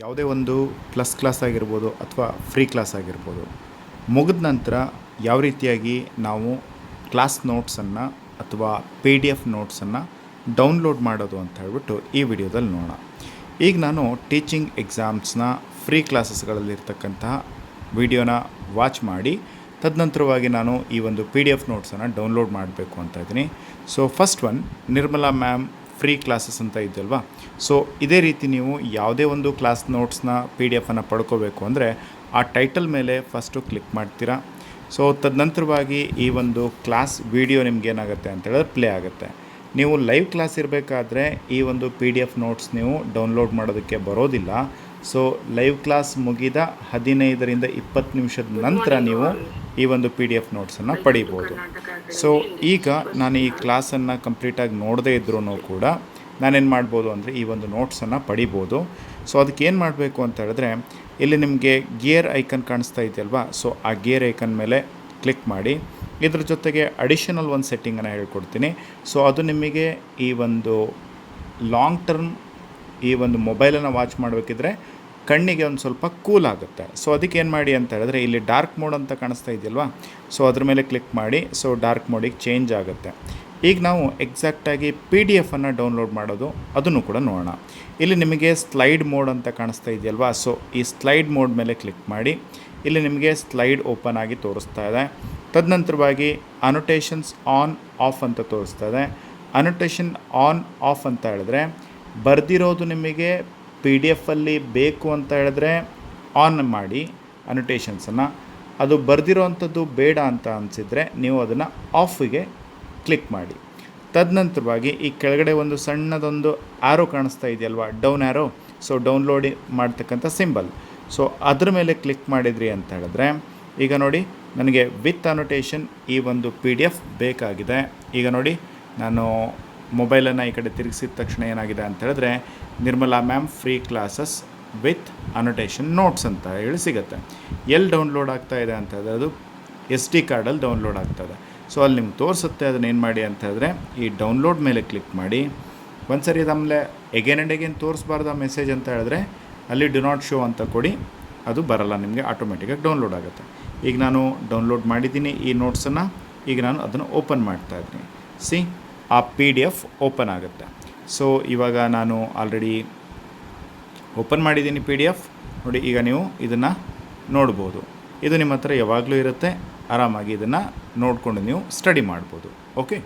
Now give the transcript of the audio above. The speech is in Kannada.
ಯಾವುದೇ ಒಂದು ಪ್ಲಸ್ ಕ್ಲಾಸ್ ಆಗಿರ್ಬೋದು ಅಥವಾ ಫ್ರೀ ಕ್ಲಾಸ್ ಆಗಿರ್ಬೋದು, ಮುಗಿದ ನಂತರ ಯಾವ ರೀತಿಯಾಗಿ ನಾವು ಕ್ಲಾಸ್ ನೋಟ್ಸನ್ನು ಅಥವಾ ಪಿ ಡಿ ಎಫ್ ನೋಟ್ಸನ್ನು ಡೌನ್ಲೋಡ್ ಮಾಡೋದು ಅಂತ ಹೇಳ್ಬಿಟ್ಟು ಈ ವಿಡಿಯೋದಲ್ಲಿ ನೋಡೋಣ. ಈಗ ನಾನು ಟೀಚಿಂಗ್ ಎಕ್ಸಾಮ್ಸ್ನ ಫ್ರೀ ಕ್ಲಾಸಸ್ಗಳಲ್ಲಿರ್ತಕ್ಕಂತಹ ವಿಡಿಯೋನ ವಾಚ್ ಮಾಡಿ, ತದನಂತರವಾಗಿ ನಾನು ಈ ಒಂದು ಪಿ ಡಿ ಎಫ್ ನೋಟ್ಸನ್ನು ಡೌನ್ಲೋಡ್ ಮಾಡಬೇಕು ಅಂತ ಇದ್ದೀನಿ. So first one Nirmala ma'am free classes ಅಂತ ಇದ್ದಲ್ವಾ ಸೊ ಇದೇ ರೀತಿ ನೀವು ಯಾವುದೇ ಒಂದು ಕ್ಲಾಸ್ ನೋಟ್ಸ್ನ ಪಿ ಡಿ ಎಫನ್ನು ಪಡ್ಕೋಬೇಕು ಅಂದರೆ ಆ ಟೈಟಲ್ ಮೇಲೆ ಫಸ್ಟು ಕ್ಲಿಕ್ ಮಾಡ್ತೀರಾ. ಸೊ ತದನಂತರವಾಗಿ ಈ ಒಂದು ಕ್ಲಾಸ್ ವಿಡಿಯೋ ನಿಮ್ಗೆ ಏನಾಗುತ್ತೆ ಅಂತ ಹೇಳಿದ್ರೆ ಪ್ಲೇ ಆಗುತ್ತೆ. ನೀವು ಲೈವ್ ಕ್ಲಾಸ್ ಇರಬೇಕಾದ್ರೆ ಈ ಒಂದು ಪಿ ಡಿ ಎಫ್ ನೋಟ್ಸ್ ನೀವು ಡೌನ್ಲೋಡ್ ಮಾಡೋದಕ್ಕೆ ಬರೋದಿಲ್ಲ. ಸೊ ಲೈವ್ ಕ್ಲಾಸ್ ಮುಗಿದ ಹದಿನೈದರಿಂದ ಇಪ್ಪತ್ತು ನಿಮಿಷದ ನಂತರ ನೀವು ಈ ಒಂದು ಪಿ ಡಿ ಎಫ್ ನೋಟ್ಸನ್ನು ಪಡಿಬೋದು. ಸೊ ಈಗ ನಾನು ಈ ಕ್ಲಾಸನ್ನು ಕಂಪ್ಲೀಟಾಗಿ ನೋಡದೇ ಇದ್ರೂ ಕೂಡ ನಾನೇನು ಮಾಡ್ಬೋದು ಅಂದರೆ ಈ ಒಂದು ನೋಟ್ಸನ್ನು ಪಡಿಬೋದು. ಸೊ ಅದಕ್ಕೆ ಏನು ಮಾಡಬೇಕು ಅಂತ ಹೇಳಿದ್ರೆ, ಇಲ್ಲಿ ನಿಮಗೆ ಗಿಯರ್ ಐಕನ್ ಕಾಣಿಸ್ತಾ ಇದೆಯಲ್ವಾ? ಸೊ ಆ ಗಿಯರ್ ಐಕನ್ ಮೇಲೆ ಕ್ಲಿಕ್ ಮಾಡಿ. ಇದ್ರ ಜೊತೆಗೆ ಅಡಿಷನಲ್ ಒಂದು ಸೆಟ್ಟಿಂಗನ್ನು ಹೇಳ್ಕೊಡ್ತೀನಿ. ಸೊ ಅದು ನಿಮಗೆ ಈ ಒಂದು ಲಾಂಗ್ ಟರ್ಮ್ ಈ ಒಂದು ಮೊಬೈಲನ್ನು ವಾಚ್ ಮಾಡಬೇಕಿದ್ರೆ ಕಣ್ಣಿಗೆ ಒಂದು ಸ್ವಲ್ಪ ಕೂಲ್ ಆಗುತ್ತೆ. ಸೊ ಅದಕ್ಕೆ ಏನು ಮಾಡಿ ಅಂತ ಹೇಳಿದ್ರೆ ಇಲ್ಲಿ ಡಾರ್ಕ್ ಮೋಡ್ ಅಂತ ಕಾಣಿಸ್ತಾ ಇದೆಯಲ್ವಾ? ಸೊ ಅದ್ರ ಮೇಲೆ ಕ್ಲಿಕ್ ಮಾಡಿ ಸೊ ಡಾರ್ಕ್ ಮೋಡಿಗೆ ಚೇಂಜ್ ಆಗುತ್ತೆ. ಈಗ ನಾವು ಎಕ್ಸಾಕ್ಟಾಗಿ ಪಿ ಡಿ ಎಫನ್ನು ಡೌನ್ಲೋಡ್ ಮಾಡೋದು, ಅದನ್ನು ಕೂಡ ನೋಡೋಣ. ಇಲ್ಲಿ ನಿಮಗೆ ಸ್ಲೈಡ್ ಮೋಡ್ ಅಂತ ಕಾಣಿಸ್ತಾ ಇದೆಯಲ್ವಾ? ಸೊ ಈ ಸ್ಲೈಡ್ ಮೋಡ್ ಮೇಲೆ ಕ್ಲಿಕ್ ಮಾಡಿ, ಇಲ್ಲಿ ನಿಮಗೆ ಸ್ಲೈಡ್ ಓಪನ್ ಆಗಿ ತೋರಿಸ್ತಾ ಇದೆ. ತದನಂತರವಾಗಿ ಅನೊಟೇಷನ್ಸ್ ಆನ್ ಆಫ್ ಅಂತ ತೋರಿಸ್ತಾ ಇದೆ. ಅನೊಟೇಷನ್ ಆನ್ ಆಫ್ ಅಂತ ಹೇಳಿದ್ರೆ ಬರೆದಿರೋದು ನಿಮಗೆ ಪಿ ಡಿ ಎಫಲ್ಲಿ ಬೇಕು ಅಂತ ಹೇಳಿದ್ರೆ ಆನ್ ಮಾಡಿ ಅನೊಟೇಷನ್ಸನ್ನು ಅದು ಬರೆದಿರೋವಂಥದ್ದು ಬೇಡ ಅಂತ ಅನಿಸಿದರೆ ನೀವು ಅದನ್ನು ಆಫಿಗೆ ಕ್ಲಿಕ್ ಮಾಡಿ. ತದನಂತರವಾಗಿ ಈ ಕೆಳಗಡೆ ಒಂದು ಸಣ್ಣದೊಂದು ಆ್ಯರೋ ಕಾಣಿಸ್ತಾ ಇದೆಯಲ್ವಾ? ಡೌನ್ ಆ್ಯರೋ ಸೊ ಡೌನ್ಲೋಡ್ ಮಾಡ್ತಕ್ಕಂಥ ಸಿಂಬಲ್ ಸೊ ಅದ್ರ ಮೇಲೆ ಕ್ಲಿಕ್ ಮಾಡಿದ್ರಿ ಅಂತ ಹೇಳಿದ್ರೆ, ಈಗ ನೋಡಿ ನನಗೆ ವಿತ್ ಅನೋಟೇಷನ್ ಈ ಒಂದು ಪಿ ಡಿ ಎಫ್ ಬೇಕಾಗಿದೆ. ಈಗ ನೋಡಿ ನಾನು ಮೊಬೈಲನ್ನು ಈ ಕಡೆ ತಿರುಗಿಸಿದ ತಕ್ಷಣ ಏನಾಗಿದೆ ಅಂತ ಹೇಳಿದ್ರೆ, Nirmala ma'am free classes with annotation notes ಅಂತ ಹೇಳಿ ಸಿಗುತ್ತೆ. ಎಲ್ಲಿ ಡೌನ್ಲೋಡ್ ಆಗ್ತಾ ಇದೆ ಅಂತ ಹೇಳಿದ್ರೆ ಅದು ಎಸ್ ಡಿ ಕಾರ್ಡಲ್ಲಿ ಡೌನ್ಲೋಡ್ ಆಗ್ತದೆ ಸೊ ಅಲ್ಲಿ ನಿಮ್ಗೆ ತೋರಿಸುತ್ತೆ ಅದನ್ನ ಏನು ಮಾಡಿ ಅಂತ ಹೇಳಿದ್ರೆ, ಈ ಡೌನ್ಲೋಡ್ ಮೇಲೆ ಕ್ಲಿಕ್ ಮಾಡಿ ಒಂದು ಸರಿ ಆಮೇಲೆ ಎಗೇನ್ ಆ್ಯಂಡ್ ಎಗೇನ್ ತೋರಿಸ್ಬಾರ್ದು ಆ ಮೆಸೇಜ್ ಅಂತ ಹೇಳಿದ್ರೆ, ಅಲ್ಲಿ ಡು ನಾಟ್ ಶೋ ಅಂತ ಕೊಡಿ, ಅದು ಬರಲ್ಲ, ನಿಮಗೆ ಆಟೋಮೆಟಿಕಾಗಿ ಡೌನ್ಲೋಡ್ ಆಗುತ್ತೆ. ಈಗ ನಾನು ಡೌನ್ಲೋಡ್ ಮಾಡಿದ್ದೀನಿ ಈ ನೋಟ್ಸನ್ನು ಈಗ ನಾನು ಅದನ್ನು ಓಪನ್ ಮಾಡ್ತಾ ಇದ್ದೀನಿ. ಸಿ ಆ ಪಿ ಡಿ ಎಫ್ ಓಪನ್ ಆಗುತ್ತೆ. ಸೊ ಇವಾಗ ನಾನು ಆಲ್ರೆಡಿ ಓಪನ್ ಮಾಡಿದ್ದೀನಿ ಪಿ ಡಿ ಎಫ್ ನೋಡಿ, ಈಗ ನೀವು ಇದನ್ನು ನೋಡ್ಬೋದು. ಇದು ನಿಮ್ಮ ಹತ್ರ ಯಾವಾಗಲೂ ಇರುತ್ತೆ. ಆರಾಮಾಗಿ ಇದನ್ನು ನೋಡಿಕೊಂಡು ನೀವು ಸ್ಟಡಿ ಮಾಡ್ಬೋದು. ಓಕೆ